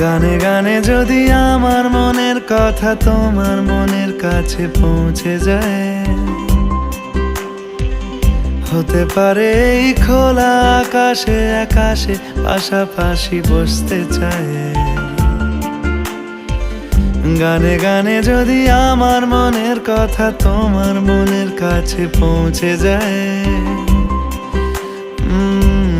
গানে গানে যদি আমার মনের কথা তোমার মনের কাছে পৌঁছে যায়। হতে পারে এই খোলা আকাশে আকাশে পাশাপাশি বসতে চায়। গানে গানে যদি আমার মনের কথা তোমার মনের কাছে পৌঁছে যায়।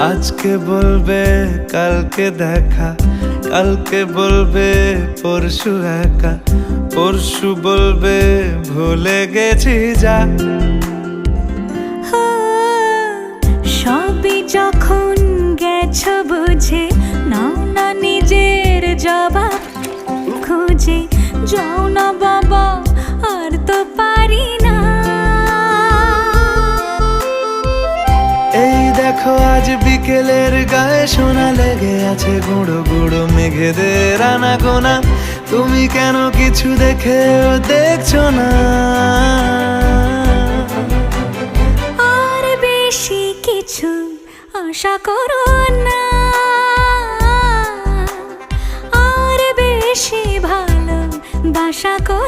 আজকে বলবে কালকে দেখা। কালকে বলবে পরশু একা। পরশু বলবে ভুলে গেছি যা। হো, সবই যখন গেছো বুঝে বিকেলের গায়ে সোনা লেগে আছে গুঁড়ো গুঁড়ো মেঘেদের আনা গোনা তুমি কেন কিছু দেখেও দেখছ না? আর বেশি কিছু আশা করো না। আর বেশি ভালো বাসা করো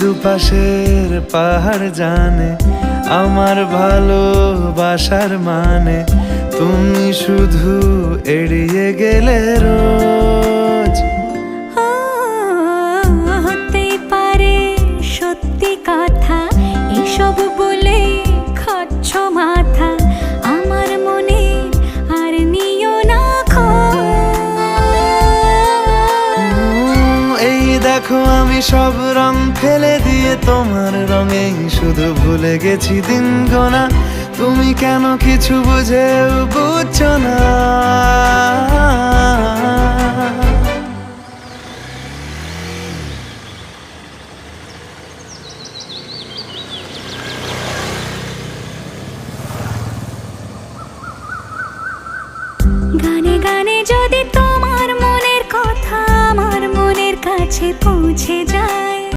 দুপাশের পাহাড় জানে আমার ভালোবাসার মানে তুমি শুধু এড়িয়ে গেলে রোজ। সব রং ফেলে দিয়ে তোমার রঙেই শুধু ভুলে গেছি দিন গোনা। তুমি কেন কিছু বুঝেও বুঝছ না। গানে গানে যদি তোমার মনের কথা আমার মনের কাছে পৌঁছে